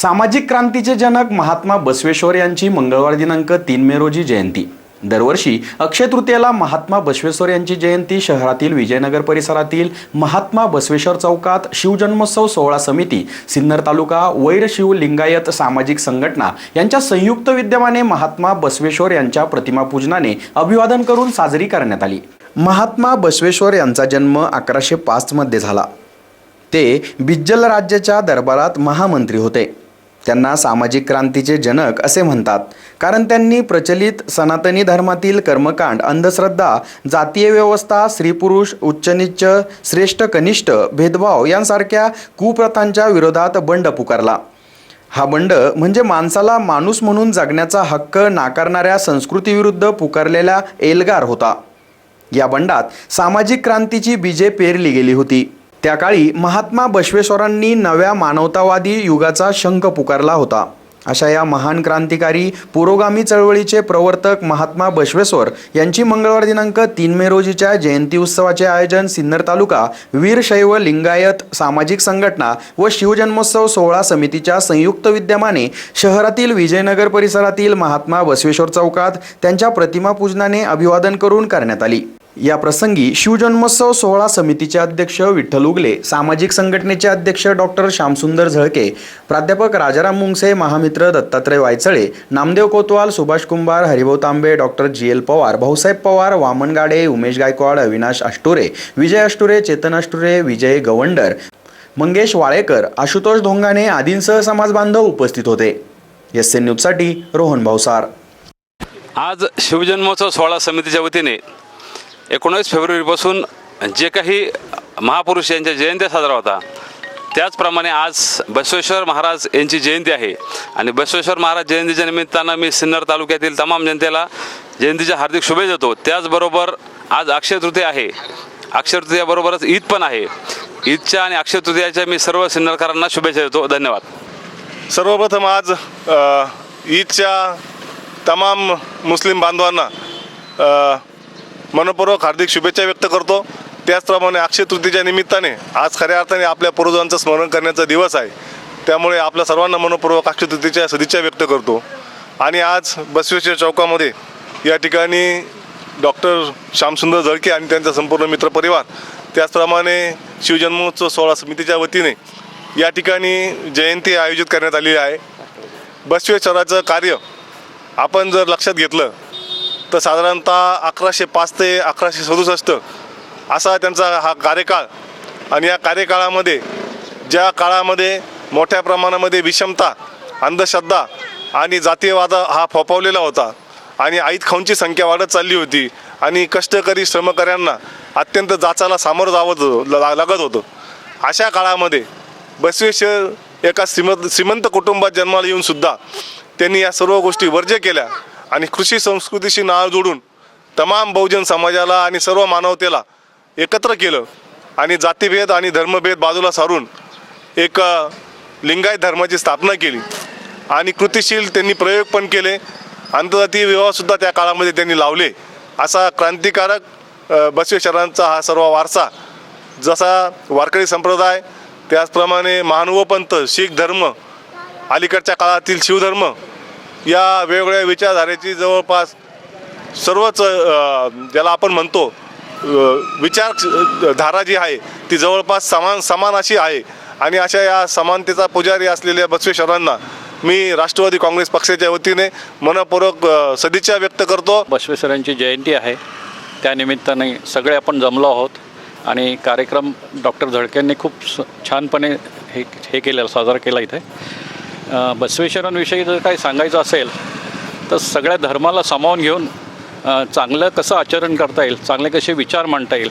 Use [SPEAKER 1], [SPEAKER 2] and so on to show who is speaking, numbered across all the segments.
[SPEAKER 1] सामाजिक क्रांतीचे जनक महात्मा बसवेश्वर यांची मंगळवार दिनांक तीन मे रोजी जयंती. दरवर्षी अक्षय तृतीयेला महात्मा बसवेश्वर यांची जयंती शहरातील विजयनगर परिसरातील महात्मा बसवेश्वर चौकात शिवजन्मोत्सव सोहळा समिती सिन्नर तालुका वैर शिव लिंगायत सामाजिक संघटना यांच्या संयुक्त विद्यमाने महात्मा बसवेश्वर यांच्या प्रतिमा पूजनाने अभिवादन करून साजरी करण्यात आली. महात्मा बसवेश्वर यांचा जन्म अकराशे पाचमध्ये झाला. ते बिज्जल राज्याच्या दरबारात महामंत्री होते. त्यांना सामाजिक क्रांतीचे जनक असे म्हणतात. कारण त्यांनी प्रचलित सनातनी धर्मातील कर्मकांड अंधश्रद्धा जातीय व्यवस्था स्त्रीपुरुष उच्चनिच्च श्रेष्ठ कनिष्ठ भेदभाव यांसारख्या कुप्रथांच्या विरोधात बंड पुकारला. हा बंड म्हणजे माणसाला माणूस म्हणून जगण्याचा हक्क नाकारणाऱ्या संस्कृतीविरुद्ध पुकारलेला एल्गार होता. या बंडात सामाजिक क्रांतीची बीजे पेरली गेली होती. त्या काळी महात्मा बसवेश्वरांनी नव्या मानवतावादी युगाचा शंख पुकारला होता. अशा या महान क्रांतिकारी पुरोगामी चळवळीचे प्रवर्तक महात्मा बसवेश्वर यांची मंगळवार दिनांक तीन मे रोजीच्या जयंती उत्सवाचे आयोजन सिन्नर तालुका वीरशैव लिंगायत सामाजिक संघटना व शिवजन्मोत्सव सोहळा समितीच्या संयुक्त विद्यमाने शहरातील विजयनगर परिसरातील महात्मा बसवेश्वर चौकात त्यांच्या प्रतिमा पूजनाने अभिवादन करून करण्यात आली. या प्रसंगी शिवजन्मोत्सव सोहळा समितीचे अध्यक्ष विठ्ठल उगले सामाजिक संघटनेचे अध्यक्ष डॉक्टर श्यामसुंदर झळके प्राध्यापक Rajaram Mungse महामित्र Dattatray Waichale Namdev Kotwal Subhash Kumbhar Haribhau Tambe doctor G L Pawar Bhausaheb Pawar Waman Gade Umesh Gaikwad Avinash Ashture Vijay Ashture Chetan Ashture Vijay Gawandar Mangesh Walekar Ashutosh Dhongane आदींसह समाज बांधव उपस्थित होते. S N न्यूजसाठी रोहन भावसार
[SPEAKER 2] आज शिवजन्मोत्सव सोहळा समितीच्या वतीने एकोणीस फेब्रुवारीपासून जे काही महापुरुष यांच्या जयंत्या साजरा होता त्याचप्रमाणे आज बसवेश्वर महाराज यांची जयंती आहे. आणि बसवेश्वर महाराज जयंतीच्या निमित्तानं मी सिन्नर तालुक्यातील तमाम जनतेला जयंतीच्या हार्दिक शुभेच्छा देतो. त्याचबरोबर आज अक्षय तृतीया आहे. अक्षय तृतीयाबरोबरच ईद पण आहे. ईदच्या आणि अक्षय तृतीयाच्या मी सर्व सिन्नरकरांना शुभेच्छा देतो. धन्यवाद.
[SPEAKER 3] सर्वप्रथम आज ईदच्या तमाम मुस्लिम बांधवांना मनपूर्वक हार्दिक शुभेच्छा व्यक्त करतो. त्याचप्रमाणे अक्षय तृतीच्या निमित्ताने आज खऱ्या अर्थाने आपल्या पूर्वजांचं स्मरण करण्याचा दिवस आहे. त्यामुळे आपल्या सर्वांना मनपूर्वक अक्षय तृतीच्या सदिच्छा व्यक्त करतो. आणि आज बसवेश्वर चौकामध्ये या ठिकाणी डॉक्टर श्यामसुंदर जळके आणि त्यांचा संपूर्ण मित्रपरिवार त्याचप्रमाणे शिवजन्मोत्सव सोहळा समितीच्या वतीने या ठिकाणी जयंती आयोजित करण्यात आलेली आहे. बसवेश्वराचं कार्य आपण जर लक्षात घेतलं तर साधारणतः अकराशे पाच ते अकराशे सदुसष्ट असा त्यांचा हा कार्यकाळ. आणि या कार्यकाळामध्ये ज्या काळामध्ये मोठ्या प्रमाणामध्ये विषमता अंधश्रद्धा आणि जातीयवाद हा फोफावलेला होता आणि आईत खाऊंची संख्या वाढत चालली होती आणि कष्टकरी श्रमकऱ्यांना अत्यंत जाचाला सामोरं जावं ला- लागत होतं. अशा काळामध्ये बसवेश्वर एका श्रीमंत श्रीमंत कुटुंबात जन्माला येऊन सुद्धा त्यांनी या सर्व गोष्टी वर्ज्य केल्या. आणि कृषी संस्कृतीशी नाळ जोडून तमाम बहुजन समाजाला आणि सर्व मानवतेला एकत्र केलं आणि जातीभेद आणि धर्मभेद बाजूला सारून एक लिंगायत धर्माची स्थापना केली. आणि कृतिशील त्यांनी प्रयोग पण केले. आंतरजातीय विवाहसुद्धा त्या काळामध्ये त्यांनी लावले. असा क्रांतिकारक बसवेश्वरांचा हा सर्व वारसा जसा वारकरी संप्रदाय त्याचप्रमाणे महानुवपंथ शीख धर्म अलीकडच्या काळातील शिवधर्म या वेगवेगळ्या विचारधारेची जवळपास सर्वच ज्याला आपण म्हणतो विचार धारा जी आहे ती जवळपास समान समान अशी आहे. आणि अशा या समानतेचा पुजारी असलेल्या बसवेश्वरांना मी राष्ट्रवादी काँग्रेस पक्षाच्या वतीने मनपूर्वक सदिच्छा व्यक्त करतो.
[SPEAKER 4] बसवेश्वरांची जयंती आहे. त्यानिमित्ताने सगळे आपण जमलो आहोत. आणि कार्यक्रम डॉक्टर झळकेंनी खूप छानपणे हे हे केलेलं साजरा केला इथे. बसवेश्वरांविषयी जर काही सांगायचं असेल तर सगळ्या धर्माला सामावून घेऊन चांगलं कसं आचरण करता येईल चांगले कसे विचार मांडता येईल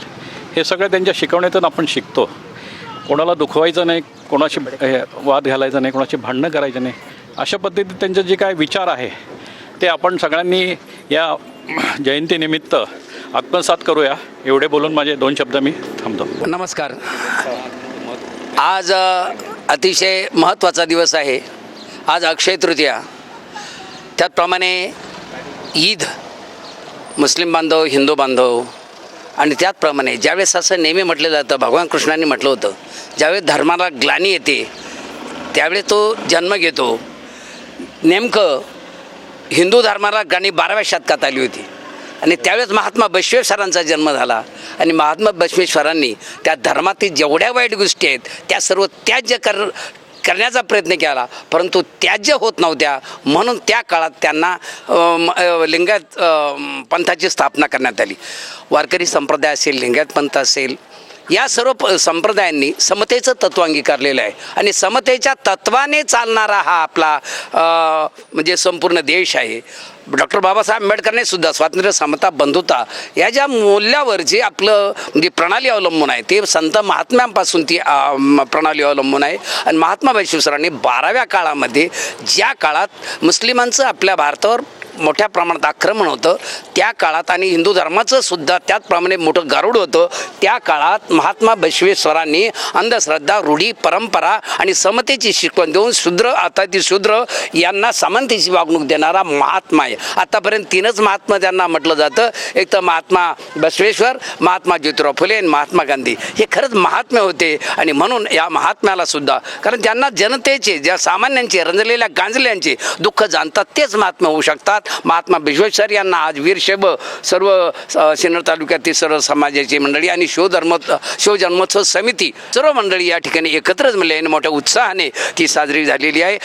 [SPEAKER 4] हे सगळं त्यांच्या शिकवण्यातून आपण शिकतो. कोणाला दुखवायचं नाही कोणाशी हे, वाद घालायचा नाही कोणाशी भांडणं करायचं नाही अशा पद्धतीत त्यांचे जे काय विचार आहे ते आपण सगळ्यांनी या जयंतीनिमित्त आत्मसात करूया. एवढे बोलून माझे दोन शब्द मी थांबतो.
[SPEAKER 5] नमस्कार. आज अतिशय महत्त्वाचा दिवस आहे. आज अक्षय तृतीया. त्याचप्रमाणे ईद मुस्लिम बांधव हिंदू बांधव आणि त्याचप्रमाणे ज्यावेळेस असं नेहमी म्हटलं जातं भगवान कृष्णांनी म्हटलं होतं ज्यावेळेस धर्माला ग्लानी येते त्यावेळी तो जन्म घेतो. नेमकं हिंदू धर्माला गाणी बाराव्या शतकात आली होती. आणि त्यावेळेस महात्मा बसवेश्वरांचा जन्म झाला. आणि महात्मा बसवेश्वरांनी त्या धर्मातील जेवढ्या वाईट गोष्टी आहेत त्या सर्व त्याज्य कर करण्याचा प्रयत्न केला परंतु त्याज्य होत नव्हत्या म्हणून त्या काळात त्यांना लिंगायत पंथाची स्थापना करण्यात आली. वारकरी संप्रदाय असेल लिंगायत पंथ असेल या सर्व प संप्रदायांनी समतेचं तत्व अंगीकारलेलं आहे. आणि समतेच्या तत्वाने चालणारा हा आपला म्हणजे संपूर्ण देश आहे. डॉक्टर बाबासाहेब आंबेडकरने सुद्धा स्वातंत्र्य समता बंधुता या ज्या मूल्यावर जे आपलं म्हणजे प्रणाली अवलंबून आहे ते संत महात्म्यांपासून ती प्रणाली अवलंबून आहे. आणि महात्मा शिवसरांनी बाराव्या काळामध्ये ज्या काळात मुस्लिमांचं आपल्या भारतावर मोठ्या प्रमाणात आक्रमण होतं. त्या काळात आणि हिंदू धर्माचं सुद्धा त्याचप्रमाणे मोठं गारुड होतं. त्या काळात महात्मा बसवेश्वरांनी अंधश्रद्धा रूढी परंपरा आणि समतेची शिकवण देऊन शूद्र आता ती शूद्र यांना समानतेची वागणूक देणारा महात्मा आहे. आतापर्यंत तीनच महात्मा त्यांना म्हटलं जातं. एक तर महात्मा बसवेश्वर महात्मा ज्योतिराव फुले आणि महात्मा गांधी. हे खरंच महात्मे होते आणि म्हणून या महात्म्याला सुद्धा. कारण त्यांना जनतेचे ज्या सामान्यांचे रंजलेल्या गांजल्यांचे दुःख जाणतात तेच महात्मा होऊ शकतात. महात्मा विश्वेश्वर यांना आज वीरशैव सर्व सिन्नर तालुक्यातील सर्व समाजाची मंडळी आणि शिवधर्म शिवजन्मोत्सव समिती सर्व मंडळी या ठिकाणी एकत्रच मिळाली आणि मोठ्या उत्साहाने ती साजरी झालेली आहे.